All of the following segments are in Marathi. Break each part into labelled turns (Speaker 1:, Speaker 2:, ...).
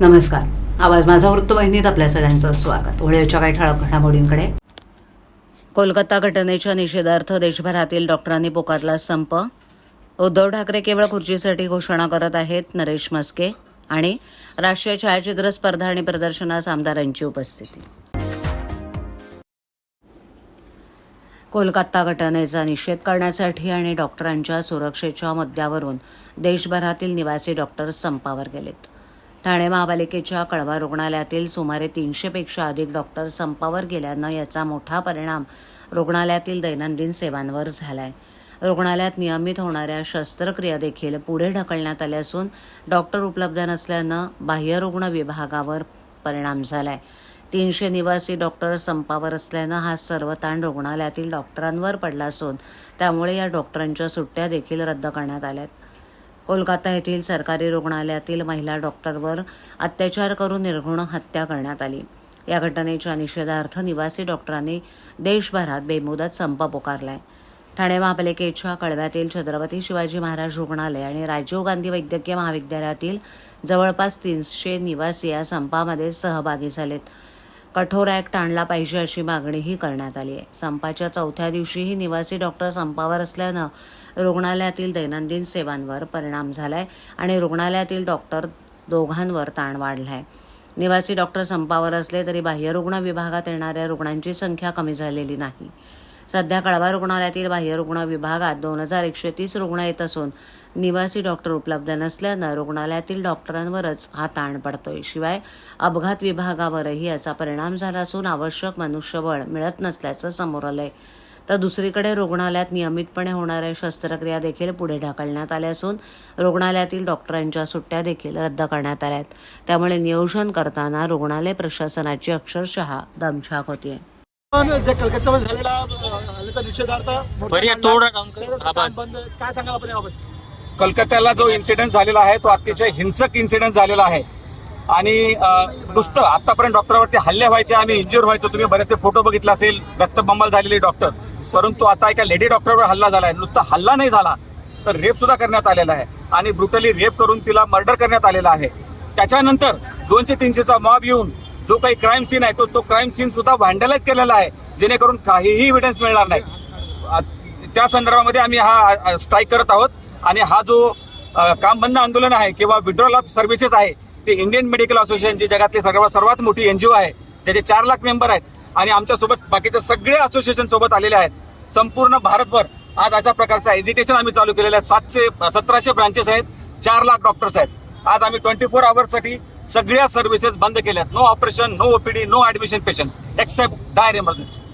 Speaker 1: नमस्कार. आवाज माझा वृत्तवाहिनीत आपल्या सगळ्यांचं स्वागत. होळीच्या काही ठळक घडामोडींकडे. कोलकाता घटनेच्या निषेधार्थ देशभरातील डॉक्टरांनी पुकारला संप. उद्धव ठाकरे केवळ खुर्चीसाठी घोषणा करत आहेत नरेश मस्के आणि राष्ट्रीय छायाचित्र स्पर्धा आणि प्रदर्शनास आमदारांची उपस्थिती. कोलकाता घटनेचा निषेध करण्यासाठी आणि डॉक्टरांच्या सुरक्षेच्या मुद्द्यावरून देशभरातील निवासी डॉक्टर संपावर गेलेत. ठाणे महापालिकेच्या कळवा रुग्णालयातील सुमारे तीनशेपेक्षा अधिक डॉक्टर संपावर गेल्यानं याचा मोठा परिणाम रुग्णालयातील दैनंदिन सेवांवर झालाय. रुग्णालयात नियमित होणाऱ्या शस्त्रक्रिया देखील पुढे ढकलण्यात आल्या असून डॉक्टर उपलब्ध नसल्यानं बाह्यरुग्ण विभागावर परिणाम झालाय. तीनशे निवासी डॉक्टर संपावर असल्यानं हा सर्व ताण रुग्णालयातील डॉक्टरांवर पडला असून त्यामुळे या डॉक्टरांच्या सुट्ट्या देखील रद्द करण्यात आल्या आहेत कोलकाता येथील सरकारी रुग्णालयातील महिला डॉक्टरवर अत्याचार करून निर्घुण हत्या करण्यात आली. या घटनेच्या निषेधार्थ निवासी डॉक्टरांनी देशभरात बेमुदत संप पुकारलाय. ठाणे महापालिकेच्या कळव्यातील छत्रपती शिवाजी महाराज रुग्णालय आणि राजीव गांधी वैद्यकीय महाविद्यालयातील जवळपास तीनशे निवासी या संपामध्ये सहभागी झालेत. कठोर ॲक्ट आणला पाहिजे अशी मागणीही करण्यात आली आहे. संपाच्या चौथ्या दिवशीही निवासी डॉक्टर संपावर असल्यानं रुग्णालयातील दैनंदिन सेवांवर परिणाम झालाय आणि रुग्णालयातील डॉक्टर दोघांवर ताण वाढलाय. निवासी डॉक्टर संपावर असले तरी बाह्यरुग्ण विभागात येणाऱ्या रुग्णांची संख्या कमी झालेली नाही. सध्या कळवा रुग्णालयातील बाह्य रुग्ण विभागात दोन हजार एकशे तीस रुग्ण येत असून निवासी डॉक्टर उपलब्ध नसल्यानं रुग्णालयातील डॉक्टरांवरच हा ताण पडतोय. शिवाय अपघात विभागावरही याचा परिणाम झाला असून आवश्यक मनुष्यबळ मिळत नसल्याचं समोर आलंय. तर दुसरीकडे रुग्णालयात नियमितपणे होणाऱ्या शस्त्रक्रिया देखील पुढे ढकलण्यात आल्या असून रुग्णालयातील डॉक्टरांच्या सुट्ट्या देखील रद्द करण्यात आल्या आहेत त्यामुळे नियोजन करताना रुग्णालय प्रशासनाची अक्षरशः दमछाक होतीये.
Speaker 2: आहे जे कलकत्त्यामध्ये झालेला अं, हल्ल्याचा निषेधार्थ मोठा
Speaker 3: बरी आहे,
Speaker 2: मांडला.
Speaker 3: थोडं काम कर.
Speaker 2: सगळं
Speaker 3: आवाज.
Speaker 2: काम बंद. काय सांगाल आपण याबाबत
Speaker 4: कलकत्त्याला जो इन्सिडेंट झालेला आहे तो अतिशय हिंसक इन्सिडेंट झालेला आहे आणि अं, नुसतं आतापर्यंत डॉक्टरवरती हल्ले व्हायचे आम्ही इंजुर व्हायचो तुम्ही बरेचसे फोटो बघितले असेल रक्तबंबाल झालेले डॉक्टर परंतु आता एका लेडी डॉक्टरवर हल्ला झाला आहे नुसता हल्ला नाही झाला तर रेप सुद्धा करण्यात आलेला आहे आणि ब्रुटली रेप करून तिला मर्डर करण्यात आलेला आहे त्याच्यानंतर दोनशे तीनशेचा मॉब येऊन जो काही क्राईम सीन आहे तो तो क्राईम सीन सुद्धा व्हँडलाइज केलेला आहे जेणेकरून काहीही एव्हिडन्स मिळणार नाही. त्या संदर्भामध्ये आम्ही हा स्ट्राईक करत आहोत. आणि हा जो काम बंद आंदोलन आहे किंवा विड्रॉल ऑफ सर्व्हिसेस आहे ते इंडियन मेडिकल असोसिएशन जी जगातली सर्वात सर्वात मोठी एन जी ओ आहे ज्याचे चार लाख मेंबर आहेत. आणि आमच्यासोबत बाकीच्या सगळे असोसिएशन सोबत आलेले आहेत. संपूर्ण भारतभर आज अशा प्रकारचं एज्युटेशन आम्ही चालू केलेलं आहे. सातशे सतराशे ब्रांचेस आहेत चार लाख डॉक्टर्स आहेत. आज आम्ही ट्वेंटी फोर आवर्ससाठी सगळ्या सर्व्हिसेस बंद केल्यात. No operation no OPD no admission patient except dire emergency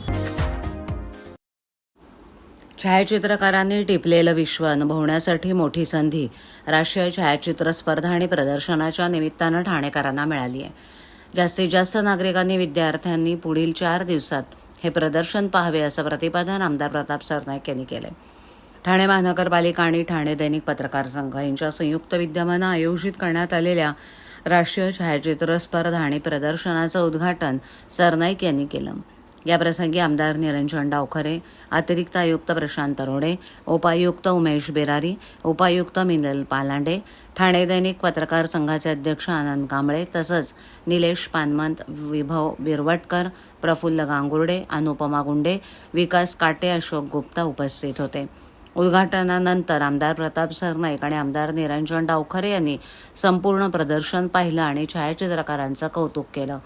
Speaker 1: छायाचित्रकारांनी टिपलेलं विश्व अनुभवण्यासाठी मोठी संधी. राष्ट्रीय छायाचित्र स्पर्धा आणि प्रदर्शनाच्या निमित्तानं ठाणेकरांना मिळाली आहे. जास्तीत जास्त नागरिकांनी विद्यार्थ्यांनी पुढील चार दिवसात हे प्रदर्शन पाहावे असं प्रतिपादन आमदार प्रताप सरनाईक यांनी केलं ठाणे महानगरपालिका आणि ठाणे दैनिक पत्रकार संघ यांच्या संयुक्त विद्यमानं आयोजित करण्यात आलेल्या राष्ट्रीय छायाचित्र स्पर्धा आणि प्रदर्शनाचं उद्घाटन सरनाईक यांनी केलं. याप्रसंगी आमदार निरंजन डावखरे अतिरिक्त आयुक्त प्रशांत रोडे उपायुक्त उमेश बेरारी उपायुक्त मिनल पालांडे ठाणे दैनिक पत्रकार संघाचे अध्यक्ष आनंद कांबळे तसंच निलेश पानमंत विभव बिरवटकर प्रफुल्ल गांगुर्डे अनुपमा गुंडे विकास काटे अशोक गुप्ता उपस्थित होते. उद्घाटनानंतर आमदार प्रताप सरनाईक आणि आमदार निरंजन डावखरे यांनी संपूर्ण प्रदर्शन पाहिलं आणि छायाचित्रकारांचं कौतुक केलं.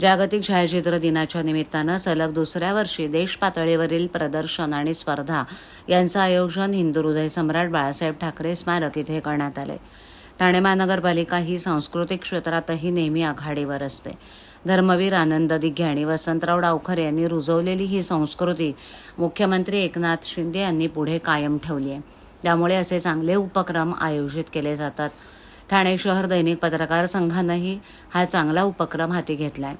Speaker 1: जागतिक छायाचित्र दिनाच्या निमित्तानं सलग दुसऱ्या वर्षी देश पातळीवरील प्रदर्शन आणि स्पर्धा यांचं आयोजन हिंदू हृदय सम्राट बाळासाहेब ठाकरे स्मारक इथे करण्यात आले. ठाणे महानगरपालिका ही सांस्कृतिक क्षेत्रातही नेहमी आघाडीवर असते. धर्मवीर आनंद दिघ्याणी वसंतराव डावखर यांनी रुजवलेली ही संस्कृती मुख्यमंत्री एकनाथ शिंदे यांनी पुढे कायम ठेवली आहे. त्यामुळे असे चांगले उपक्रम आयोजित केले जातात. ठाणे शहर दैनिक पत्रकार संघानंही हा चांगला उपक्रम हाती घेतलाय.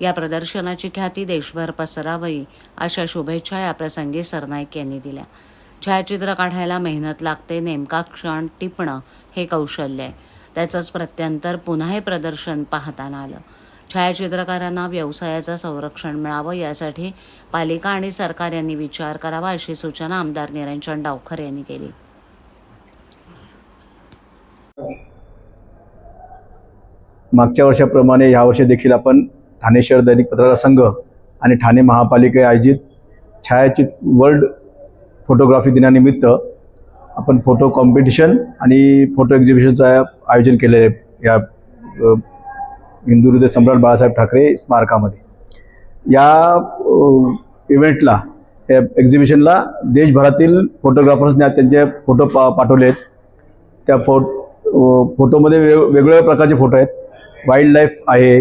Speaker 1: या प्रदर्शनाची ख्याती देशभर पसरावी अशा शुभेच्छा याप्रसंगी सरनाईक यांनी दिल्या. छायाचित्र काढायला मेहनत लागते नेमका क्षण टिपणं हे कौशल्य आहे. त्याचंच प्रत्यंतर पुन्हा हे प्रदर्शन पाहताना आलं. छायाचित्रकारांना व्यवसायाचं संरक्षण मिळावं यासाठी पालिका आणि सरकार यांनी विचार करावा अशी सूचना आमदार निरंजन डावखर यांनी केली.
Speaker 3: मागच्या वर्षाप्रमाणे यावर्षी देखील आपण ठाणे शहर दैनिक पत्रकार संघ आणि ठाणे महापालिके आयोजित छायाचित वर्ल्ड फोटोग्राफी दिनानिमित्त आपण फोटो कॉम्पिटिशन आणि फोटो एक्झिबिशनचं आयोजन केलेलं आहे. या हिंदुहृदय हिंदू सम्राट बाळासाहेब ठाकरे स्मारकामध्ये. या इव्हेंटला या एक्झिबिशनला देशभरातील फोटोग्राफर्सने आज त्यांचे फोटो पा पाठवले आहेत. त्या फो फोटोमध्ये वेग वेगवेगळ्या प्रकारचे फोटो आहेत. वाईल्ड लाईफ आहे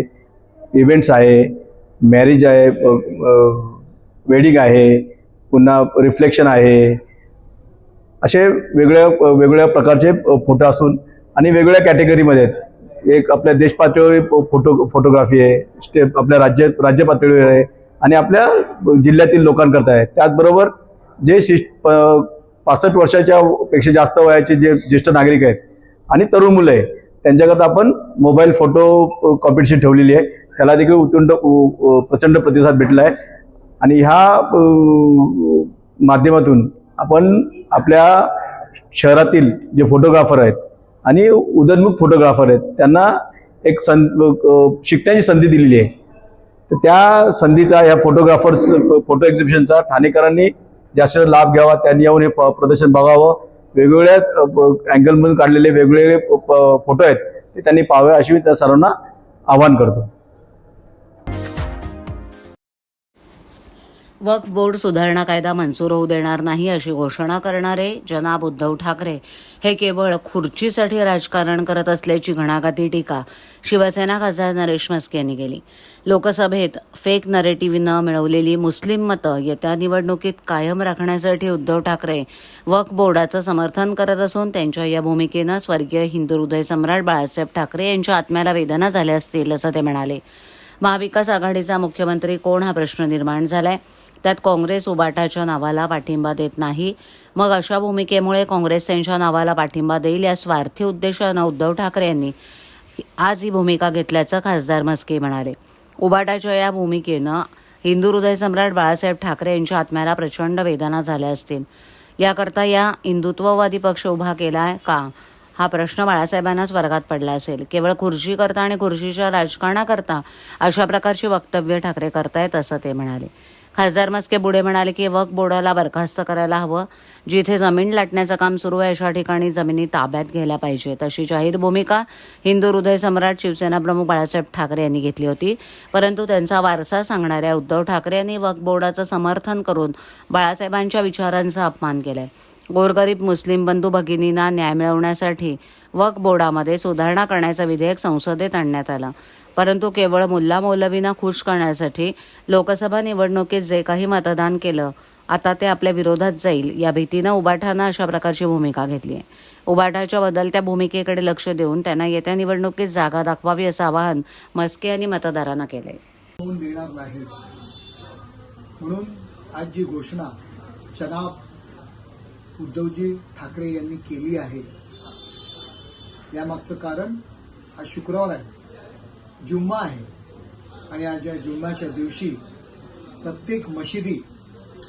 Speaker 3: इव्हेंट्स आहे मॅरेज आहे वेडिंग आहे पुन्हा रिफ्लेक्शन आहे. असे वेगळ्या वेगवेगळ्या प्रकारचे फोटो असून आणि वेगवेगळ्या कॅटेगरीमध्ये आहेत. एक आपल्या देश पातळीवर फोटो फोटोग्राफी आहे स्टेप आपल्या राज्य राज्य पातळीवर आहे आणि आपल्या जिल्ह्यातील लोकांकरता आहे. त्याचबरोबर जे शिष्ट प पासष्ट वर्षाच्या पेक्षा जास्त वयाचे जे ज्येष्ठ नागरिक आहेत आणि तरुण मुलं आहे त्यांच्याकरता आपण मोबाईल फोटो कॉम्पिटिशन ठेवलेली आहे. त्याला देखील उत्तुंड प्रचंड प्रतिसाद भेटला आहे आणि ह्या माध्यमातून आपण आपल्या शहरातील जे फोटोग्राफर आहेत आणि उदयनमुख फोटोग्राफर आहेत. त्यांना एक सं शिकण्याची संधी दिलेली आहे. तर त्या संधीचा ह्या फोटोग्राफर्स फोटो एक्झिबिशनचा ठाणेकरांनी जास्त लाभ घ्यावा. त्यांनी येऊन हे प- प्रदर्शन बघावं. वेगवेगळ्या अँगलमधून काढलेले वेगवेगळे फोटो आहेत. ते त्यांनी पाहावे अशी मी त्या सर्वांना आवाहन करतो.
Speaker 1: वक्फ बोर्ड सुधारणा कायदा मंजूर होऊ देणार नाही अशी घोषणा करणारे जनाब उद्धव ठाकरे हे केवळ खुर्चीसाठी राजकारण करत असल्याची घणाघाती टीका शिवसेना खासदार नरेश म्हस्के यांनी केली. लोकसभेत फेक नरेटिव्हनं मिळवलेली मुस्लिम मतं येत्या निवडणुकीत कायम राखण्यासाठी उद्धव ठाकरे वक्फ बोर्डाचं समर्थन करत असून त्यांच्या या भूमिकेनं स्वर्गीय हिंदू हृदय सम्राट बाळासाहेब ठाकरे यांच्या आत्म्याला वेदना झाल्या असतील असं ते म्हणाले. महाविकास आघाडीचा मुख्यमंत्री कोण हा प्रश्न निर्माण झालाय? त्यात काँग्रेस उबाटाच्या नावाला पाठिंबा देत नाही. मग अशा भूमिकेमुळे काँग्रेस त्यांच्या नावाला पाठिंबा देईल या स्वार्थी उद्देशानं उद्धव ठाकरे यांनी आज ही भूमिका घेतल्याचं खासदार मस्के म्हणाले. उबाटाच्या या भूमिकेनं हिंदू हृदय सम्राट बाळासाहेब ठाकरे यांच्या आत्म्याला प्रचंड वेदना झाल्या असतील. याकरता या हिंदुत्ववादी पक्ष उभा केलाय का? हा प्रश्न बाळासाहेबांनाच वर्गात पडला असेल. केवळ खुर्चीकरता आणि खुर्चीच्या राजकारणाकरता अशा प्रकारची वक्तव्य ठाकरे करतायत असं ते म्हणाले. खासदार मस्के बुडे म्हणाले की वक बोर्डाला बरखास्त करायला हवं. जिथे जमीन लाटण्याचं काम सुरू आहे अशा ठिकाणी जमिनी ताब्यात घ्यायला पाहिजेत अशी जाहीर भूमिका हिंदू हृदय सम्राट शिवसेना प्रमुख बाळासाहेब ठाकरे यांनी घेतली होती. परंतु त्यांचा वारसा सांगणाऱ्या उद्धव ठाकरे यांनी वक बोर्डाचं समर्थन करून बाळासाहेबांच्या विचारांचा अपमान केलाय. गोरगरीब मुस्लिम बंधू भगिनींना न्याय मिळवण्यासाठी वक बोर्डामध्ये सुधारणा करण्याचं विधेयक संसदेत आणण्यात आलं. परंतु केवळ मुल्ला मौलवींना खुश करण्यासाठी लोकसभा निवडणुकीत जे काही मतदान केलं आता ते आपल्या विरोधात जाईल. या भीतीनं उबाठानं अशा प्रकारची भूमिका घेतली आहे उबाठाच्या बदलत्या भूमिकेकडे लक्ष देऊन त्यांना येत्या निवडणुकीत जागा दाखवावी असं आवाहन मस्के यांनी मतदारांना केलंय.
Speaker 5: म्हणून आज जी घोषणा जनाब उद्धवजी ठाकरे यांनी केली आहे यामागचं कारण आज शुक्रवार आहे. जुम्मा आहे आणि आज या जुम्म्याच्या दिवशी प्रत्येक मशिदी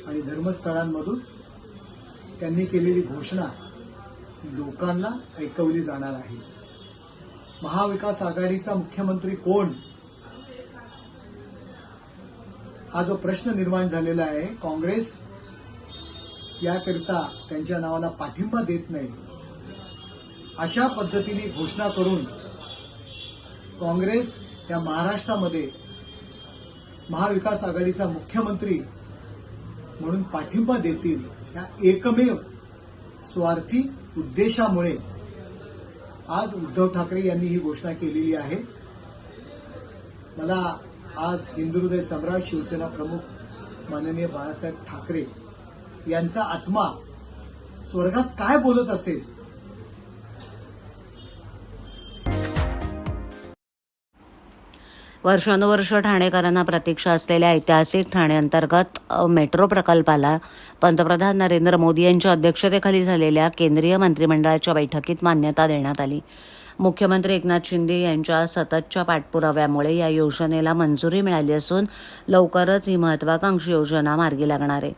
Speaker 5: आणि धर्मस्थळांमधून त्यांनी केलेली घोषणा लोकांना ऐकवली जाणार आहे. महाविकास आघाडीचा मुख्यमंत्री कोण? हा जो प्रश्न निर्माण झालेला आहे काँग्रेस याकरिता त्यांच्या नावाला पाठिंबा देत नाही. अशा पद्धतीने घोषणा करून काँग्रेस या महाराष्ट्रामध्ये महाविकास आघाडीचा मुख्यमंत्री म्हणून पाठिंबा देतील या एकमेव स्वार्थी उद्देशामुळे आज उद्धव ठाकरे यांनी ही घोषणा केलेली आहे. मला आज हिंदुहृदय सम्राट शिवसेना प्रमुख माननीय बाळासाहेब ठाकरे यांचा आत्मा स्वर्गात काय बोलत असेल
Speaker 1: वर्षानुवर्ष ठाणेकरांना प्रतीक्षा असलेल्या ऐतिहासिक ठाणे अंतर्गत मेट्रो प्रकल्पाला पंतप्रधान नरेंद्र मोदी यांच्या अध्यक्षतेखाली झालेल्या केंद्रीय मंत्रिमंडळाच्या बैठकीत मान्यता देण्यात आली. मुख्यमंत्री एकनाथ शिंदे यांच्या सततच्या पाठपुराव्यामुळे या योजनेला मंजुरी मिळाली असून लवकरच ही महत्वाकांक्षी योजना मार्गी लागणार आहे.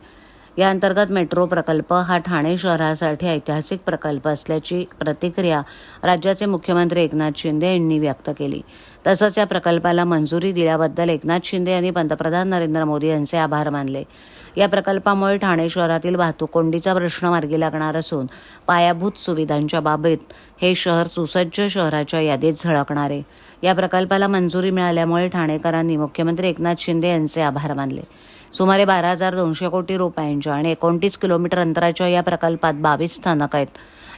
Speaker 1: या अंतर्गत मेट्रो प्रकल्प हा ठाणे शहरासाठी ऐतिहासिक प्रकल्प असल्याची प्रतिक्रिया राज्याचे मुख्यमंत्री एकनाथ शिंदे यांनी व्यक्त केली. तसंच या प्रकल्पाला मंजुरी दिल्याबद्दल एकनाथ शिंदे यांनी पंतप्रधान नरेंद्र मोदी यांचे आभार मानले. या प्रकल्पामुळे ठाणे शहरातील वाहतूक कोंडीचा प्रश्न मार्गी लागणार असून पायाभूत सुविधांच्या बाबतीत हे शहर सुसज्ज शहराच्या यादीत झळकणार. आहे या प्रकल्पाला मंजुरी मिळाल्यामुळे ठाणेकरांनी मुख्यमंत्री एकनाथ शिंदे यांचे आभार मानले. सुमारे बारा हजार दोनशे कोटी रुपयांच्या आणि एकोणतीस किलोमीटर अंतराच्या या प्रकल्पात बावीस स्थानक आहेत.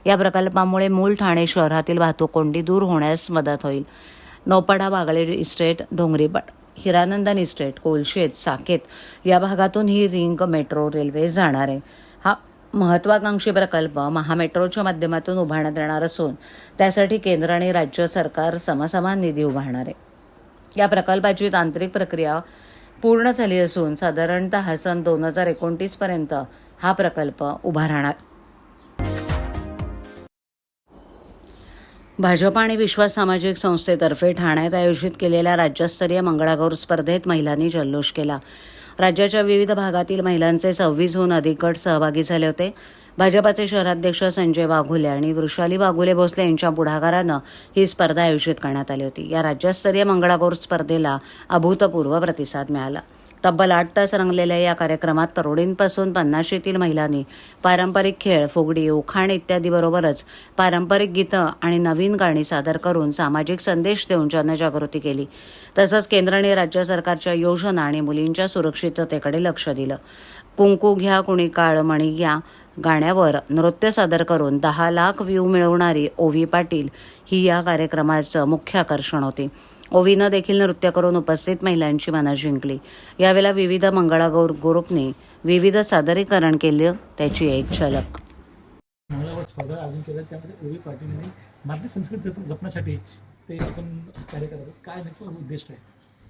Speaker 1: या प्रकल्पामुळे मूळ ठाणे शहरातील वाहतूक कोंडी दूर होण्यास मदत होईल. नौपाडा बागळे इस्टेट डोंगरीपाड हिरानंदन इस्टेट कोलशेत साकेत या भागातून ही रिंग मेट्रो रेल्वे जाणार आहे. हा महत्वाकांक्षी प्रकल्प महामेट्रोच्या माध्यमातून उभारण्यात येणार असून त्यासाठी केंद्र आणि राज्य सरकार समसमान निधी उभारणार आहे. या प्रकल्पाची तांत्रिक प्रक्रिया पूर्ण झाली असून साधारणतः सन दोन हजार एकोणतीस पर्यंत हा प्रकल्प उभा राहणार. भाजप आणि विश्वास सामाजिक संस्थेतर्फे ठाण्यात आयोजित केलेल्या राज्यस्तरीय मंगळागौर स्पर्धेत महिलांनी जल्लोष केला. राज्याच्या विविध भागातील महिलांचे सव्वीसहून अधिक गट सहभागी झाले होते. भाजपाचे शहराध्यक्ष संजय वाघुले आणि वृषाली वाघुले भोसले यांच्या पुढाकारानं ही स्पर्धा आयोजित करण्यात आली होती. या राज्यस्तरीय मंगळागौर स्पर्धेला अभूतपूर्व प्रतिसाद मिळाला. तब्बल आठ तास रंगलेल्या या कार्यक्रमात तरुणींपासून पन्नाशीतील महिलांनी पारंपरिक खेळ फुगडी उखाण इत्यादीबरोबरच पारंपरिक गीतं आणि नवीन गाणी सादर करून सामाजिक संदेश देऊन जनजागृती केली. तसंच केंद्र आणि राज्य सरकारच्या योजना आणि मुलींच्या सुरक्षिततेकडे लक्ष दिलं. कुंकू घ्या कुणी काळ मणी घ्या गाण्यावर नृत्य सादर करून दहा लाख व्ह्यू मिळवणारी ओवी पाटील ही या कार्यक्रमाचं मुख्य आकर्षण होती. ओवीनं देखील नृत्य करून उपस्थित महिलांची मनं जिंकली. यावेळेला विविध मंगळागौर ग्रुपने विविध सादरीकरण केलं त्याची एक झलक.
Speaker 2: मंगळावर स्पर्धा आयोजन केलं त्यामध्ये ओवी पाटीलने भारतीय संस्कृती जप जपण्यासाठी ते आपण कार्य करत आहेत. काय नेमकं उद्दिष्ट आहे?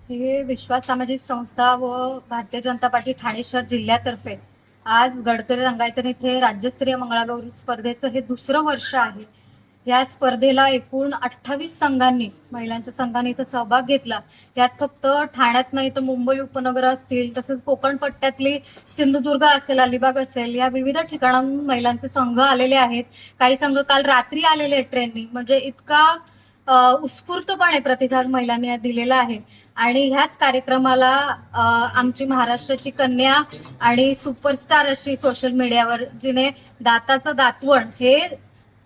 Speaker 6: हे विश्वास सामाजिक संस्था व भारतीय जनता पार्टी ठाणे शहर जिल्ह्यातर्फे आज गडकरी रंगायतन इथे राज्यस्तरीय मंगळागौर स्पर्धेचं हे दुसरं वर्ष आहे. या स्पर्धेला एकूण अठ्ठावीस संघांनी महिलांच्या संघांनी इथं सहभाग घेतला. त्यात फक्त ठाण्यात नाही तर मुंबई उपनगर असतील तसंच कोकण पट्ट्यातली सिंधुदुर्ग असेल अलिबाग असेल या विविध ठिकाणांहून महिलांचे संघ आलेले आहेत. काही संघ काल रात्री आलेले आहेत ट्रेननी. म्हणजे इतका उत्स्फूर्तपणे प्रतिसाद महिलांनी दिलेला आहे. आणि ह्याच कार्यक्रमाला आमची महाराष्ट्राची कन्या आणि सुपरस्टार अशी सोशल मीडियावर जिने दाताचं दातवण हे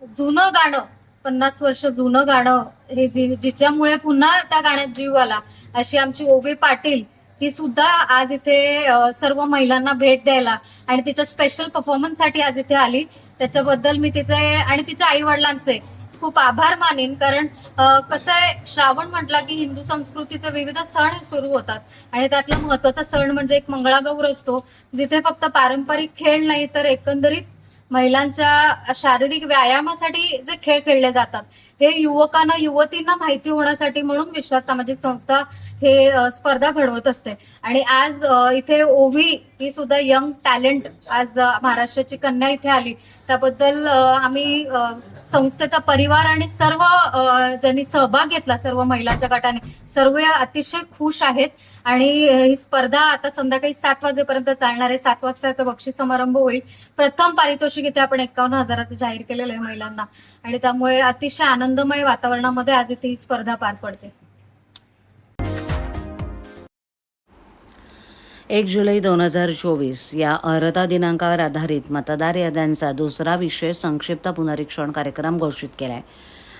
Speaker 6: जुनं गाणं पन्नास वर्ष जुनं गाणं हे जी जिच्यामुळे पुन्हा त्या गाण्यात जीव आला अशी आमची ओवी पाटील ही सुद्धा आज इथे सर्व महिलांना भेट द्यायला आणि तिच्या स्पेशल परफॉर्मन्ससाठी आज इथे आली. त्याच्याबद्दल मी तिचे आणि तिच्या आई वडिलांचे खूप आभार मानेन कारण कसं आहे श्रावण म्हटला की हिंदू संस्कृतीचे विविध सण सुरू होतात. आणि त्यातला महत्त्वाचा सण म्हणजे एक मंगळागौर असतो जिथे फक्त पारंपरिक खेळ नाही तर एकंदरीत महिलांच्या शारीरिक व्यायामासाठी जे खेळ खेळले जातात. हे युवकांना युवतींना माहिती होण्यासाठी म्हणून विश्वास सामाजिक संस्था हे स्पर्धा घडवत असते. आणि आज इथे ओवी ही सुद्धा यंग टॅलेंट आज महाराष्ट्राची कन्या इथे आली. त्याबद्दल आम्ही संस्थेचा परिवार आणि सर्व ज्यांनी सहभाग घेतला सर्व महिलांच्या गटाने सर्व अतिशय खुश आहेत. आणि ही स्पर्धा आता संध्याकाळी सात वाजेपर्यंत चालणार आहे. सात वाजताचा बक्षीस समारंभ होईल. प्रथम पारितोषिक इथे आपण एकावन्न हजाराचं जाहीर केलेलं आहे महिलांना. आणि त्यामुळे अतिशय आनंदमय वातावरणामध्ये आज इथे ही स्पर्धा पार पडते.
Speaker 1: एक जुलै दोन हजार चोवीस या अर्हता दिनांकावर आधारित मतदार याद्यांचा दुसरा विशेष संक्षिप्त पुनरीक्षण कार्यक्रम घोषित केला आहे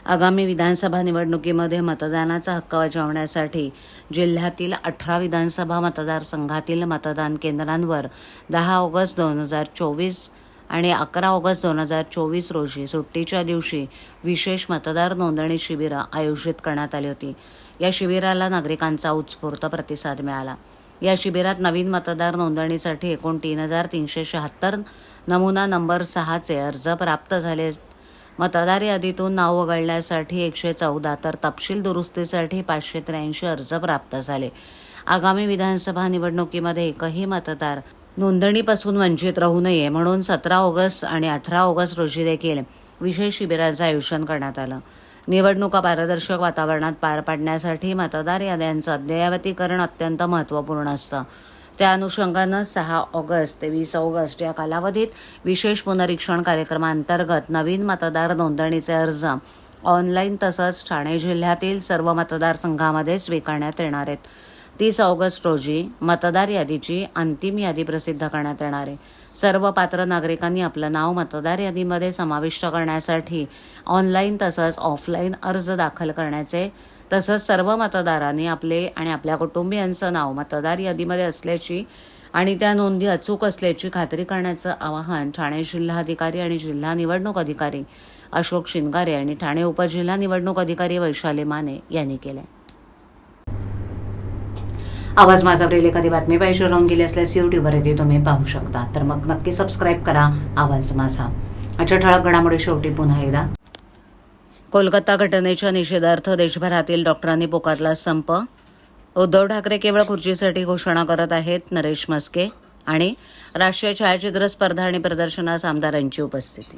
Speaker 1: आगामी विधानसभा निवडणुकीमध्ये मतदानाचा हक्क बजावण्यासाठी जिल्ह्यातील अठरा विधानसभा मतदारसंघातील मतदान केंद्रांवर दहा ऑगस्ट दोन हजार चोवीस आणि अकरा ऑगस्ट दोन हजार चोवीस रोजी सुट्टीच्या दिवशी विशेष मतदार नोंदणी शिबिरं आयोजित करण्यात आली होती. या शिबिराला नागरिकांचा उत्स्फूर्त प्रतिसाद मिळाला. या शिबिरात नवीन मतदार नोंदणीसाठी एकूण तीन हजार तीनशे शहात्तर नमुना नंबर सहाचे अर्ज प्राप्त झाले. मतदार यादीतून नाव वगळण्यासाठी एकशे चौदा तर तपशील दुरुस्तीसाठी पाचशे त्र्याऐंशी अर्ज प्राप्त झाले. आगामी विधानसभा निवडणुकीमध्ये एकही मतदार नोंदणीपासून वंचित राहू नये म्हणून सतरा ऑगस्ट आणि अठरा ऑगस्ट रोजी देखील विशेष शिबिराचं आयोजन करण्यात आलं. निवडणुका पारदर्शक वातावरणात पार पाडण्यासाठी मतदार याद्यांचं अद्ययावतीकरण अत्यंत महत्त्वपूर्ण असतं. त्या अनुषंगानं सहा ऑगस्ट ते वीस ऑगस्ट या कालावधीत विशेष पुनरीक्षण कार्यक्रमांतर्गत नवीन मतदार नोंदणीचे अर्ज ऑनलाईन तसंच ठाणे जिल्ह्यातील सर्व मतदारसंघामध्ये स्वीकारण्यात येणार आहेत. तीस ऑगस्ट रोजी मतदार यादीची अंतिम यादी प्रसिद्ध करण्यात येणार आहे. सर्व पात्र नागरिकांनी आपलं नाव मतदार यादीमध्ये समाविष्ट करण्यासाठी ऑनलाईन तसंच ऑफलाईन अर्ज दाखल करण्याचे तसंच सर्व मतदारांनी आपले आणि आपल्या कुटुंबियांचं नाव मतदार यादीमध्ये असल्याची आणि त्या नोंदी अचूक असल्याची खात्री करण्याचं आवाहन ठाणे जिल्हाधिकारी आणि जिल्हा निवडणूक अधिकारी अशोक शिंगारे आणि ठाणे उपजिल्हा निवडणूक अधिकारी वैशाली माने यांनी केलं आवाज माझा ब्रेल एखादी बातमी पाहिजे राहून गेली असल्यास यूट्यूबवर तुम्ही पाहू शकता. तर मग नक्की सबस्क्राईब करा आवाज माझा. अच्छा ठळक घडामोडी शेवटी पुन्हा एकदा. कोलकाता घटनेच्या निषेधार्थ देशभरातील डॉक्टरांनी पुकारला संप. उद्धव ठाकरे केवळ खुर्चीसाठी घोषणा करत आहेत नरेश मस्के आणि राष्ट्रीय छायाचित्र स्पर्धा आणि प्रदर्शनास आमदारांची उपस्थिती.